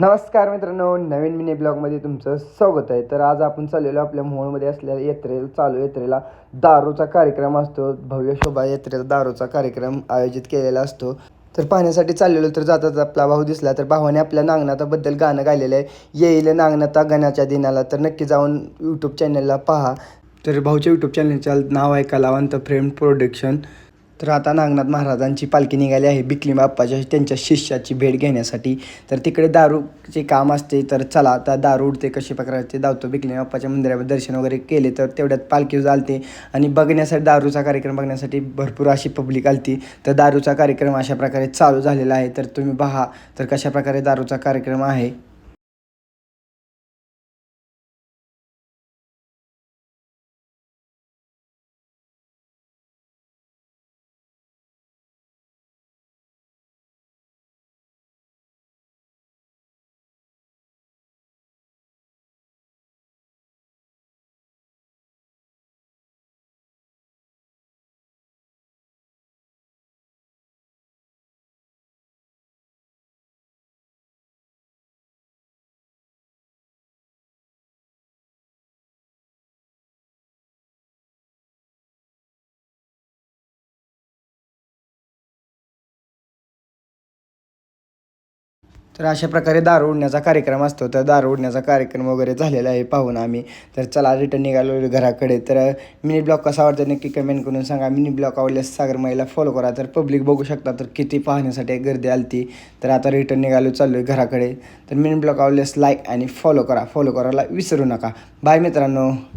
नमस्कार मित्रांनो नवीन मिनी ब्लॉगमध्ये तुमचं स्वागत आहे. तर आज आपण चाललेलो आपल्या मोहोळमध्ये असलेल्या यात्रेला चालू यात्रेला दारूचा कार्यक्रम असतो. भव्य शोभा यात्रेला दारूचा कार्यक्रम आयोजित केलेला असतो. तर पाहण्यासाठी चाललेलो तर जाताच आपला भाऊ दिसला. तर भावाने आपल्या नागनाथाबद्दल गाणं गायलेलं आहे. येईल नागनाथा गणाच्या दिनाला. तर नक्की जाऊन यूट्यूब चॅनलला पहा. तर भाऊच्या यूट्यूब चॅनलचं नाव आहे कलावंत फ्रेम प्रोडक्शन तर आता नागनाथ महाराजांची पालखी निघाली आहे. बिकली बाप्पाच्या त्यांच्या शिष्याची भेट घेण्यासाठी. तर तिकडे दारूचे काम असते तर चला आता दारू उडते कशी प्रकारचे धावतो. बिकली बाप्पाच्या मंदिरावर दर्शन वगैरे केले तर तेवढ्यात पालखी चालते. आणि बघण्यासाठी दारूचा कार्यक्रम बघण्यासाठी भरपूर अशी पब्लिक आलती. तर दारूचा कार्यक्रम अशा प्रकारे चालू झालेला आहे. तर तुम्ही पहा तर कशा प्रकारे दारूचा कार्यक्रम आहे. तर अशा प्रकारे दारू उडण्याचा कार्यक्रम असतो. तर दारू उडण्याचा कार्यक्रम वगैरे झालेला आहे पाहून आम्ही. तर चला रिटर्न निघालो घराकडे. तर मिनी ब्लॉग कसा आवडतो नक्की कमेंट करून सांगा. मिनी ब्लॉग आवडल्यास सागर महिला फॉलो करा. तर पब्लिक बघू शकता तर किती पाहण्यासाठी गर्दी आलती. तर आता रिटर्न निघालो चाललो आहे घराकडे. तर मिनी ब्लॉग आवडल्यास लाईक आणि फॉलो करा. फॉलो करायला विसरू नका. बाय मित्रांनो.